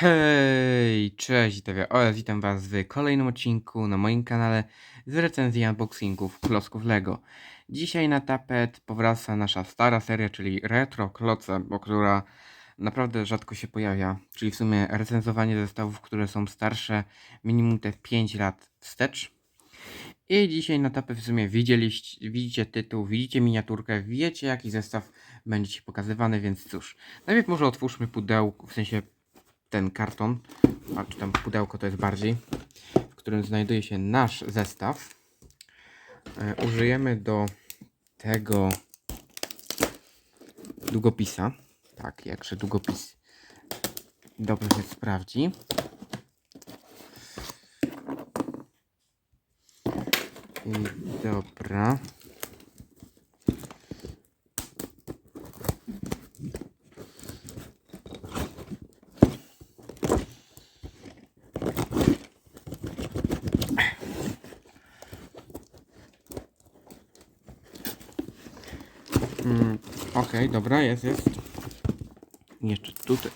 Hej, cześć, Witawia oraz witam was w kolejnym odcinku na moim kanale z recenzji unboxingów klocków LEGO. Dzisiaj na tapet powraca nasza stara seria, czyli Retro Kloce, bo która naprawdę rzadko się pojawia, czyli w sumie recenzowanie zestawów, które są starsze minimum te 5 lat wstecz. I dzisiaj na tapet w sumie widzieliście, widzicie tytuł, widzicie miniaturkę, wiecie jaki zestaw będzie ci pokazywany, więc cóż. Najpierw może otwórzmy pudełko, w sensie ten karton, a czy tam pudełko to jest bardziej, w którym znajduje się nasz zestaw. E, użyjemy do tego długopisa. Tak, jakże długopis dobrze się sprawdzi. I dobra. Mm, Okej, dobra, jest, jest. Jeszcze tutaj.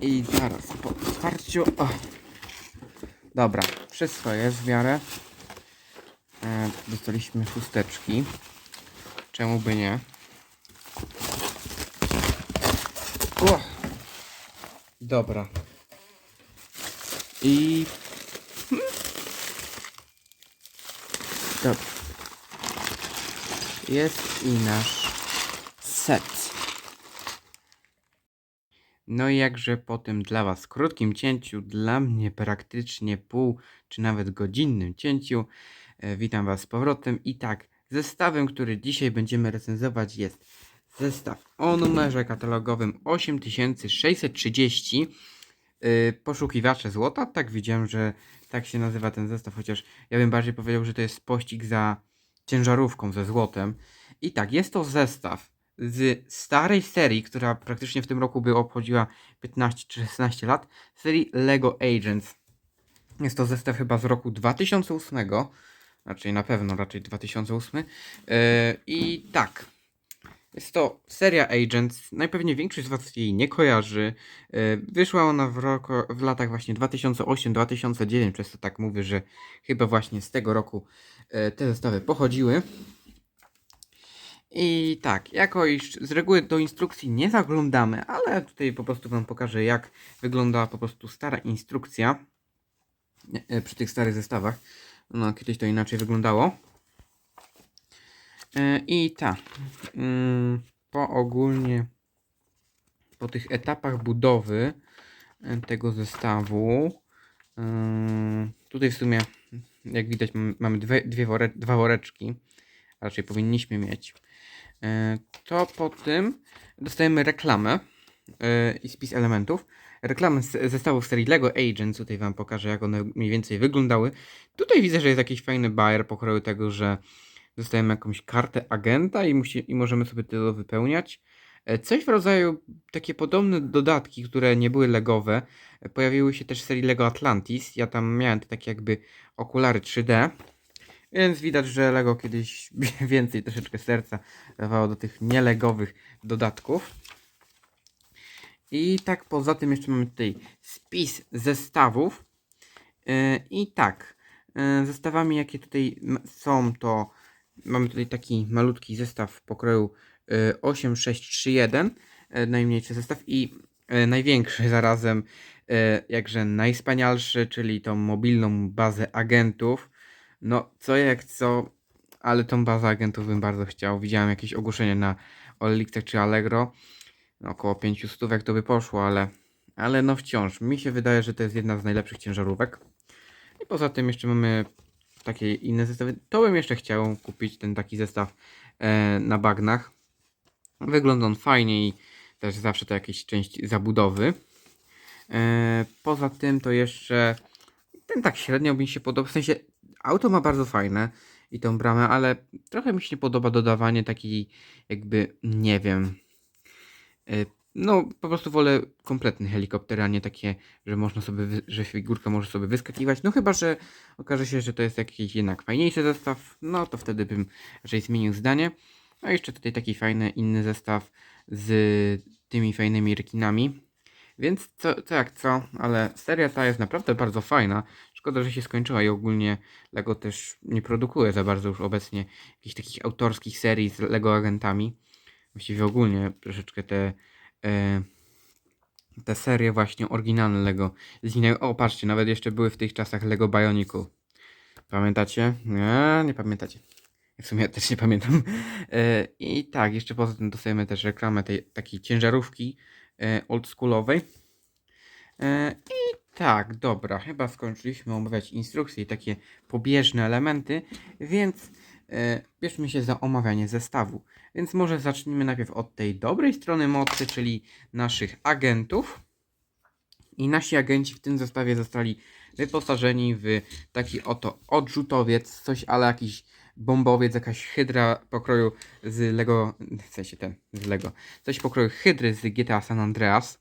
I zaraz po otwarciu. Dobra, wszystko jest w miarę. E, dostaliśmy chusteczki. Czemu by nie? O. Dobra. I Dobra. Jest i nasz set. No i jakże po tym dla Was krótkim cięciu, dla mnie praktycznie pół czy nawet godzinnym cięciu, e, witam Was z powrotem. I tak, zestawem, który dzisiaj będziemy recenzować jest zestaw o numerze katalogowym 8630 yy, poszukiwacze złota. Tak widziałem, że tak się nazywa ten zestaw, chociaż ja bym bardziej powiedział, że to jest pościg za ciężarówką ze złotem. I tak, jest to zestaw z starej serii, która praktycznie w tym roku by obchodziła 15 czy 16 lat, serii Lego Agents. Jest to zestaw chyba z roku 2008, raczej na pewno, raczej 2008. Yy, I tak, jest to seria Agents. Najpewniej większość z Was jej nie kojarzy. E, Wyszła ona w, roku, w latach właśnie 2008-2009, przez to tak mówię, że chyba właśnie z tego roku e, te zestawy pochodziły. I tak, jako iż z reguły do instrukcji nie zaglądamy, ale tutaj po prostu Wam pokażę, jak wygląda po prostu stara instrukcja e, przy tych starych zestawach. No, kiedyś to inaczej wyglądało. E, I tak, mm, po ogólnie, po tych etapach budowy e, tego zestawu, mm, tutaj w sumie, jak widać, mamy dwie, dwie wore, dwa woreczki, a raczej powinniśmy mieć. E, To po tym dostajemy reklamę e, i spis elementów. Reklamę z zestawów serii Lego Agents, tutaj Wam pokażę, jak one mniej więcej wyglądały. Tutaj widzę, że jest jakiś fajny bajer pokroju tego, że dostajemy jakąś kartę agenta i, musi, i możemy sobie to wypełniać. E, Coś w rodzaju takie podobne dodatki, które nie były legowe, e, pojawiły się też w serii Lego Atlantis. Ja tam miałem te takie jakby okulary 3D, więc widać, że Lego kiedyś więcej troszeczkę serca dawało do tych nielegowych dodatków. I tak poza tym jeszcze mamy tutaj spis zestawów. E, I tak, zestawami jakie tutaj są to mamy tutaj taki malutki zestaw pokroju e, 8631, e, najmniejszy zestaw i e, największy zarazem, jakże najspanialszy, czyli tą mobilną bazę agentów. No, co jak co, ale tą bazę agentów bym bardzo chciał. Widziałem jakieś ogłoszenie na Olixach czy Allegro. No, około 500 stówek to by poszło, ale, ale no wciąż. Mi się wydaje, że to jest jedna z najlepszych ciężarówek. I poza tym jeszcze mamy takie inne zestawy. To bym jeszcze chciał kupić ten taki zestaw e, na bagnach. Wygląda on fajnie i też zawsze to jakieś część zabudowy. E, poza tym to jeszcze ten tak średnio mi się podoba. W sensie auto ma bardzo fajne i tą bramę, ale trochę mi się nie podoba dodawanie takiej jakby, nie wiem, e, no po prostu wolę kompletny helikopter, a nie takie, że można sobie, że figurka może sobie wyskakiwać. No chyba, że okaże się, że to jest jakiś jednak fajniejszy zestaw, no to wtedy bym raczej zmienił zdanie. No i jeszcze tutaj taki fajny inny zestaw z tymi fajnymi rekinami. Więc co, co jak co, ale seria ta jest naprawdę bardzo fajna. Szkoda, że się skończyła i ogólnie Lego też nie produkuje za bardzo już obecnie jakichś takich autorskich serii z Lego agentami. Właściwie ogólnie troszeczkę te, te serie właśnie oryginalne Lego zginęły. O, patrzcie, nawet jeszcze były w tych czasach Lego Bionicle. Pamiętacie? Nie, nie pamiętacie. W sumie też nie pamiętam. E, I tak, jeszcze poza tym dostajemy też reklamę tej takiej ciężarówki e, oldschoolowej. E, I tak, dobra, chyba skończyliśmy omawiać instrukcje i takie pobieżne elementy, więc e, bierzmy się za omawianie zestawu. Więc może zacznijmy najpierw od tej dobrej strony mocy, czyli naszych agentów. I nasi agenci w tym zestawie zostali wyposażeni w taki oto odrzutowiec, coś ale jakiś bombowiec, jakaś hydra pokroju z Lego, w sensie ten, z Lego, coś pokroju hydry z GTA San Andreas.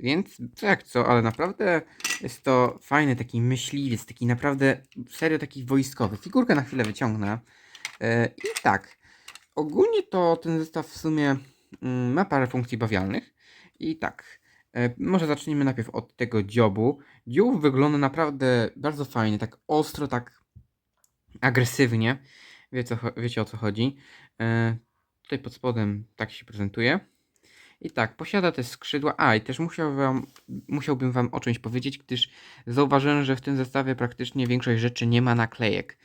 Więc jak co, ale naprawdę jest to fajny taki myśliwiec, taki naprawdę serio taki wojskowy. Figurkę na chwilę wyciągnę. E, I tak, ogólnie to ten zestaw w sumie mm, ma parę funkcji bawialnych. I tak, e, może zacznijmy najpierw od tego dziobu. Dziób wygląda naprawdę bardzo fajnie, tak ostro, tak agresywnie. Wie co, cho- wiecie o co chodzi. E, tutaj pod spodem tak się prezentuje. I tak, posiada te skrzydła. A, i też musiałbym Wam o czymś powiedzieć, gdyż zauważyłem, że w tym zestawie praktycznie większość rzeczy nie ma naklejek.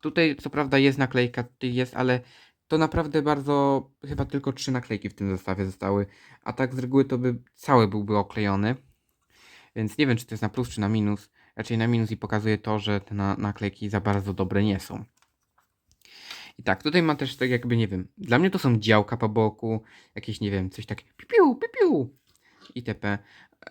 Tutaj co prawda jest naklejka, tutaj jest, ale to naprawdę bardzo, chyba tylko trzy naklejki w tym zestawie zostały. A tak z reguły to by cały byłby oklejony. Więc nie wiem, czy to jest na plus, czy na minus. Raczej na minus i pokazuje to, że te na, naklejki za bardzo dobre nie są. I tak, tutaj ma też tak jakby, nie wiem, dla mnie to są działka po boku, jakieś, nie wiem, coś tak pipiu, pipiu itp.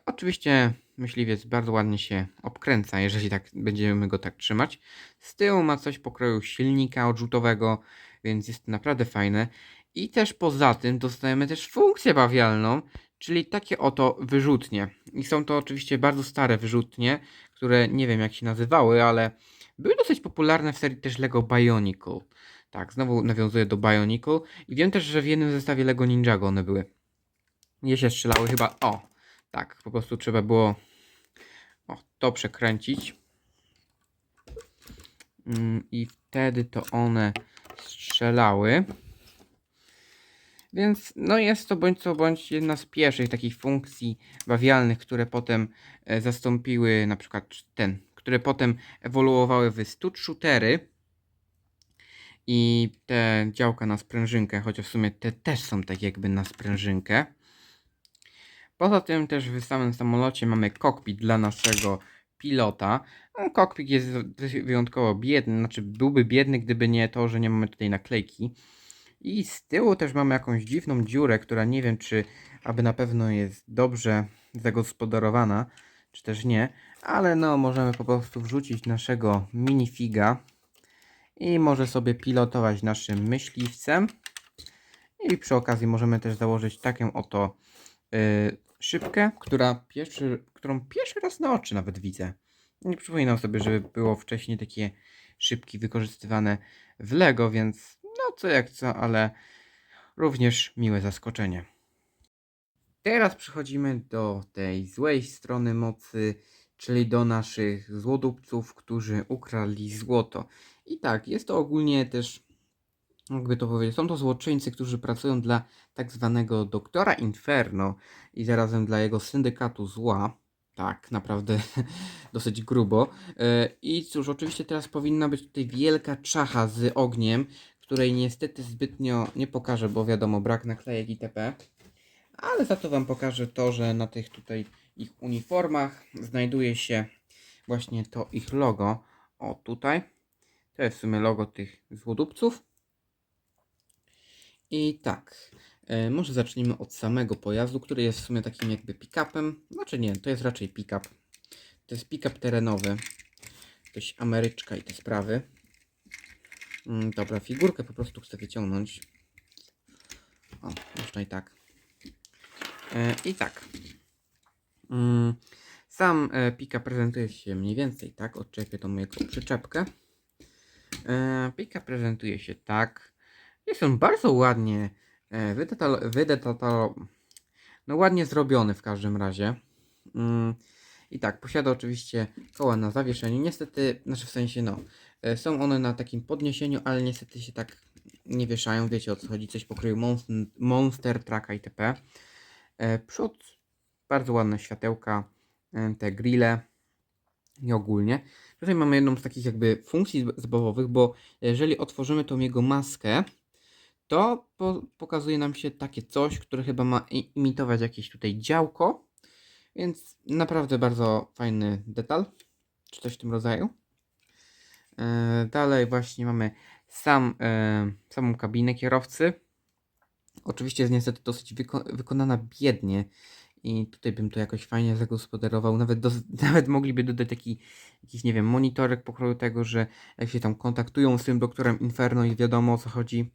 Oczywiście myśliwiec bardzo ładnie się obkręca, jeżeli tak będziemy go tak trzymać. Z tyłu ma coś pokroju silnika odrzutowego, więc jest to naprawdę fajne. I też poza tym dostajemy też funkcję bawialną, czyli takie oto wyrzutnie. I są to oczywiście bardzo stare wyrzutnie, które nie wiem jak się nazywały, ale były dosyć popularne w serii też Lego Bionicle. Tak, znowu nawiązuję do Bionicle. I wiem też, że w jednym zestawie Lego Ninjago one były. Nie się strzelały chyba. O, tak, po prostu trzeba było o, to przekręcić. Mm, I wtedy to one strzelały. Więc no jest to bądź co bądź jedna z pierwszych takich funkcji bawialnych, które potem e, zastąpiły na przykład ten, które potem ewoluowały w stud shootery i te działka na sprężynkę, chociaż w sumie te też są tak jakby na sprężynkę. Poza tym też w samym samolocie mamy kokpit dla naszego pilota. No, kokpit jest wyjątkowo biedny, znaczy byłby biedny, gdyby nie to, że nie mamy tutaj naklejki. I z tyłu też mamy jakąś dziwną dziurę, która nie wiem, czy aby na pewno jest dobrze zagospodarowana, czy też nie. Ale no, możemy po prostu wrzucić naszego minifiga i może sobie pilotować naszym myśliwcem. I przy okazji możemy też założyć taką oto y, szybkę, która pierwszy, którą pierwszy raz na oczy nawet widzę. Nie przypominam sobie, żeby było wcześniej takie szybki wykorzystywane w Lego, więc no co jak co, ale również miłe zaskoczenie. Teraz przechodzimy do tej złej strony mocy, czyli do naszych złodupców, którzy ukradli złoto. I tak, jest to ogólnie też, jakby to powiedzieć, są to złoczyńcy, którzy pracują dla tak zwanego doktora Inferno i zarazem dla jego syndykatu zła. Tak, naprawdę dosyć grubo. E, I cóż, oczywiście teraz powinna być tutaj wielka czacha z ogniem, której niestety zbytnio nie pokażę, bo wiadomo, brak naklejek itp. Ale za to Wam pokażę to, że na tych tutaj ich uniformach znajduje się właśnie to ich logo. O, tutaj. To jest w sumie logo tych złodupców. I tak, e, może zacznijmy od samego pojazdu, który jest w sumie takim jakby pick-upem. Znaczy nie, to jest raczej pick-up. To jest pick-up terenowy. Dość Ameryczka i te sprawy. Mm, dobra, figurkę po prostu chcę wyciągnąć. O, można i tak. E, I tak. Mm, sam e, pika prezentuje się mniej więcej tak. Odczepię tą mojego przyczepkę. E, pika prezentuje się tak. Jest on bardzo ładnie e, wydetal, wydetal, no ładnie zrobiony w każdym razie. Mm, I tak, posiada oczywiście koła na zawieszeniu. Niestety, znaczy w sensie no, e, są one na takim podniesieniu, ale niestety się tak nie wieszają. Wiecie o co chodzi, coś pokroju Monster, Monster Trucka itp. Przód, bardzo ładne światełka, te grille i ogólnie. Tutaj mamy jedną z takich jakby funkcji zabawowych, bo jeżeli otworzymy tą jego maskę, to po, pokazuje nam się takie coś, które chyba ma imitować jakieś tutaj działko, więc naprawdę bardzo fajny detal, czy coś w tym rodzaju. E, dalej właśnie mamy sam, e, samą kabinę kierowcy. Oczywiście jest niestety dosyć wyko- wykonana biednie i tutaj bym to jakoś fajnie zagospodarował. Nawet, dos- nawet mogliby dodać taki jakiś, nie wiem, monitorek pokroju tego, że jak się tam kontaktują z tym doktorem Inferno i wiadomo o co chodzi.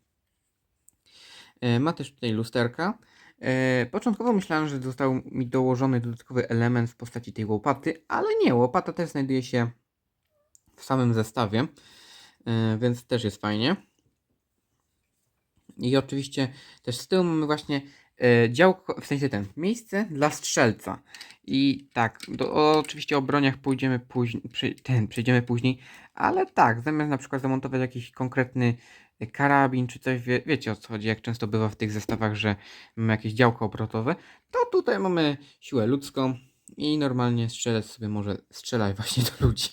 E, Ma też tutaj lusterka. E, Początkowo myślałem, że został mi dołożony dodatkowy element w postaci tej łopaty, ale nie, łopata też znajduje się w samym zestawie, e, więc też jest fajnie. I oczywiście też z tyłu mamy właśnie działko, w sensie ten, miejsce dla strzelca. I tak, do, oczywiście o broniach pójdziemy później, przy, ten, przejdziemy później, ale tak, zamiast na przykład zamontować jakiś konkretny e, karabin czy coś, wie, wiecie o co chodzi, jak często bywa w tych zestawach, że mamy jakieś działko obrotowe, to tutaj mamy siłę ludzką i normalnie strzelec sobie może strzelać właśnie do ludzi.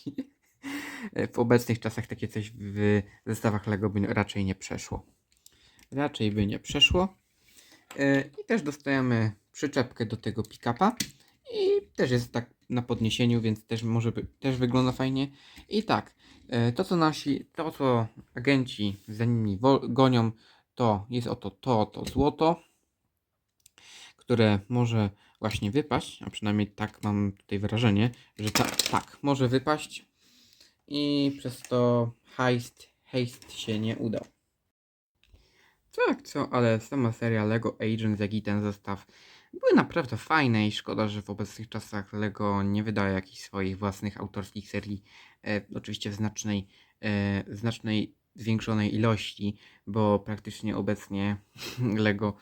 E, W obecnych czasach takie coś w zestawach LEGO by raczej nie przeszło raczej by nie przeszło. E, I też dostajemy przyczepkę do tego pick-upa i też jest tak na podniesieniu, więc też może by, też wygląda fajnie. I tak, e, to co nasi, to co agenci za nimi gonią, to jest oto to, to złoto, które może właśnie wypaść, a przynajmniej tak mam tutaj wrażenie, że ta, tak, może wypaść i przez to heist, heist się nie udał. Tak, co, ale sama seria Lego Agents, jak i ten zestaw były naprawdę fajne i szkoda, że w obecnych czasach Lego nie wydaje jakichś swoich własnych autorskich serii, e, oczywiście w znacznej, e, znacznej zwiększonej ilości, bo praktycznie obecnie Lego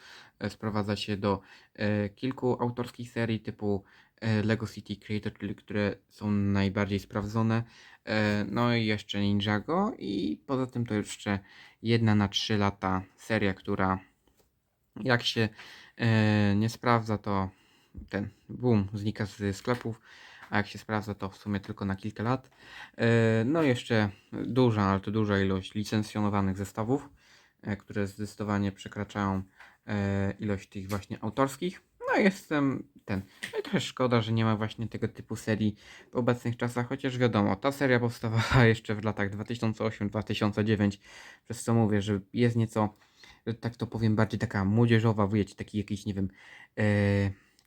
sprowadza się do e, kilku autorskich serii typu e, Lego City Creator, czyli które są najbardziej sprawdzone, e, no i jeszcze Ninjago i poza tym to jeszcze jedna na 3 lata seria, która jak się e, nie sprawdza, to ten boom znika z sklepów, a jak się sprawdza, to w sumie tylko na kilka lat. E, no i jeszcze duża, ale to duża ilość licencjonowanych zestawów, e, które zdecydowanie przekraczają e, ilość tych właśnie autorskich. No jestem ten. No i trochę szkoda, że nie ma właśnie tego typu serii w obecnych czasach, chociaż wiadomo, ta seria powstawała jeszcze w latach 2008-2009, przez co mówię, że jest nieco, tak to powiem, bardziej taka młodzieżowa, wiecie, taki jakiś, nie wiem, e,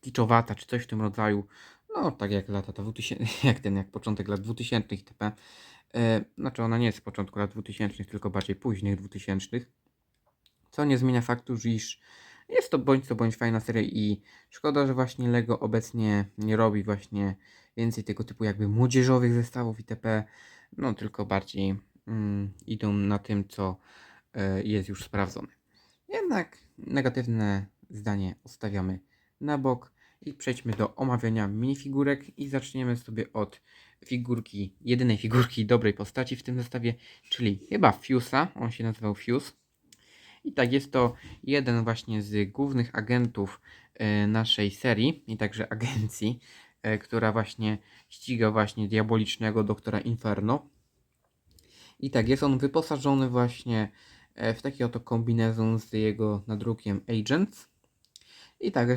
kiczowata, czy coś w tym rodzaju, no tak jak lata 2000, jak ten, jak początek lat 2000 itp. E, znaczy ona nie jest z początku lat 2000, tylko bardziej późnych 2000. Co nie zmienia faktu, iż jest to bądź co bądź fajna seria i szkoda, że właśnie Lego obecnie nie robi właśnie więcej tego typu jakby młodzieżowych zestawów itp. No tylko bardziej mm, idą na tym, co e, jest już sprawdzone. Jednak negatywne zdanie ustawiamy na bok i przejdźmy do omawiania minifigurek i zaczniemy sobie od figurki, jedynej figurki dobrej postaci w tym zestawie, czyli chyba Fuse'a, on się nazywał Fuse. I tak, jest to jeden właśnie z głównych agentów e, naszej serii i także agencji, e, która właśnie ściga właśnie diabolicznego doktora Inferno. I tak, jest on wyposażony właśnie e, w taki oto kombinezon z jego nadrukiem Agents. I tak,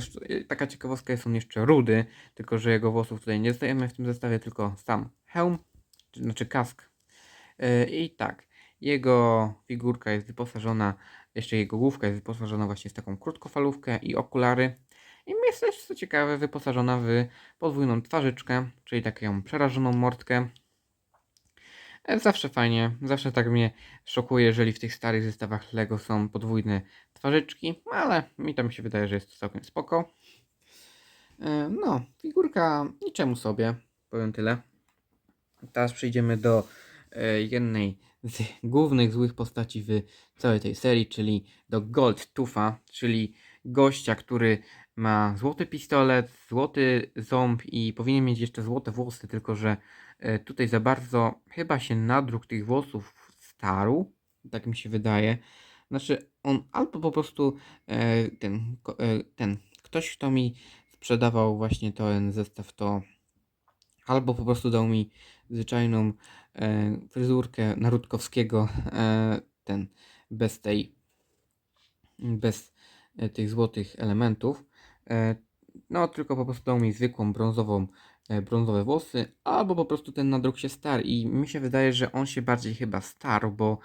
taka ciekawostka jest on jeszcze rudy, tylko że jego włosów tutaj nie dostajemy w tym zestawie, tylko sam hełm, czy, znaczy kask. I tak, jego figurka jest wyposażona, jeszcze jego główka jest wyposażona właśnie w taką krótkofalówkę i okulary. I jest też, co ciekawe, wyposażona w podwójną twarzyczkę, czyli taką przerażoną mordkę. E, Zawsze fajnie, zawsze tak mnie szokuje, jeżeli w tych starych zestawach LEGO są podwójne twarzyczki, ale mi tam się wydaje, że jest to całkiem spoko. E, No, figurka niczemu sobie, powiem tyle. Teraz przejdziemy do e, jednej z głównych złych postaci w całej tej serii, czyli do Gold Tufa, czyli gościa, który ma złoty pistolet, złoty ząb i powinien mieć jeszcze złote włosy, tylko że e, tutaj za bardzo chyba się nadruk tych włosów starł, tak mi się wydaje. Znaczy on albo po prostu e, ten, e, ten ktoś, kto mi sprzedawał właśnie ten zestaw, to albo po prostu dał mi zwyczajną e, fryzurkę Narutkowskiego, e, ten bez tej, bez e, tych złotych elementów. E, no, tylko po prostu dał mi zwykłą brązową, e, brązowe włosy, albo po prostu ten nadruk się starł i mi się wydaje, że on się bardziej chyba starł, bo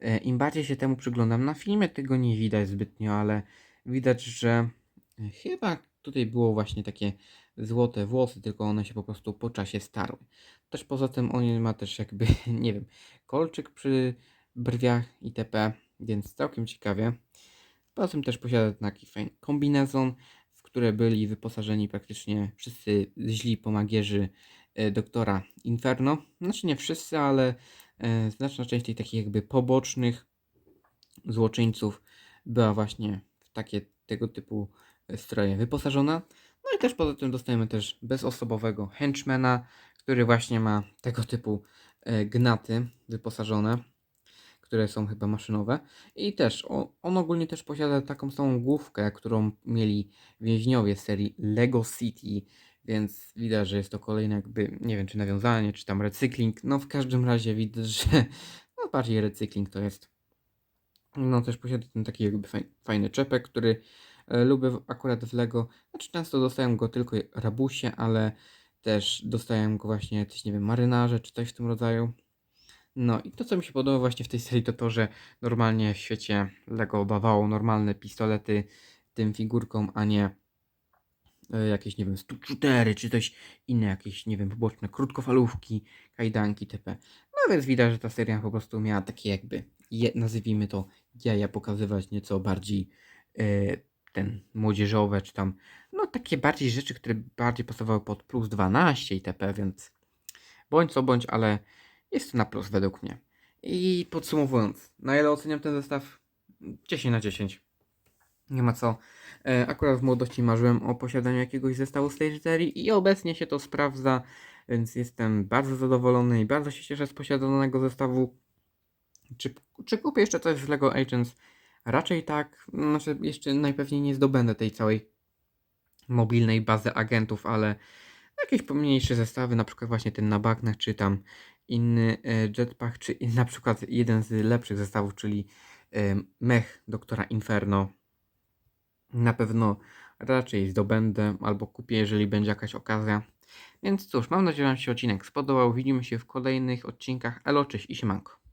e, im bardziej się temu przyglądam na filmie, tego nie widać zbytnio, ale widać, że e, chyba tutaj było właśnie takie złote włosy, tylko one się po prostu po czasie starły. Też poza tym on ma też jakby, nie wiem, kolczyk przy brwiach itp., więc całkiem ciekawie. Poza tym też posiada taki fajny kombinezon, w które byli wyposażeni praktycznie wszyscy źli pomagierzy e, doktora Inferno. Znaczy nie wszyscy, ale e, znaczna część tych takich jakby pobocznych złoczyńców była właśnie w takie tego typu e, stroje wyposażona. No i też poza tym dostajemy też bezosobowego henchmana, który właśnie ma tego typu e, gnaty wyposażone, które są chyba maszynowe. I też on ogólnie też posiada taką samą główkę, którą mieli więźniowie z serii Lego City, więc widać, że jest to kolejne jakby, nie wiem czy nawiązanie, czy tam recykling. No w każdym razie widać, że no bardziej recykling to jest. No też posiada ten taki jakby faj, fajny czepek, który lubię w- akurat w Lego. Znaczy często dostaję go tylko rabusie, ale też dostaję go właśnie jacyś, nie wiem, marynarze czy coś w tym rodzaju. No i to co mi się podoba właśnie w tej serii to to, że normalnie w świecie Lego dawało normalne pistolety tym figurkom, a nie e, jakieś, nie wiem, shootery czy coś inne, jakieś, nie wiem, poboczne krótkofalówki, kajdanki, tp. No więc widać, że ta seria po prostu miała takie jakby, je, nazwijmy to, jaja pokazywać nieco bardziej e, ten młodzieżowe, czy tam, no takie bardziej rzeczy, które bardziej pasowały pod plus 12 itp., więc bądź co bądź, ale jest to na plus według mnie. I podsumowując, na ile oceniam ten zestaw? 10 na 10. Nie ma co. E, Akurat w młodości marzyłem o posiadaniu jakiegoś zestawu tej serii i obecnie się to sprawdza, więc jestem bardzo zadowolony i bardzo się cieszę z posiadanego zestawu. Czy, czy kupię jeszcze coś z LEGO Agents? Raczej tak. Znaczy, jeszcze najpewniej nie zdobędę tej całej mobilnej bazy agentów, ale jakieś pomniejsze zestawy, na przykład właśnie ten na bagnach, czy tam inny e, jetpack, czy na przykład jeden z lepszych zestawów, czyli e, mech doktora Inferno. Na pewno raczej zdobędę albo kupię, jeżeli będzie jakaś okazja. Więc cóż, mam nadzieję, że Wam się odcinek spodobał. Widzimy się w kolejnych odcinkach. Elo, cześć i siemanko.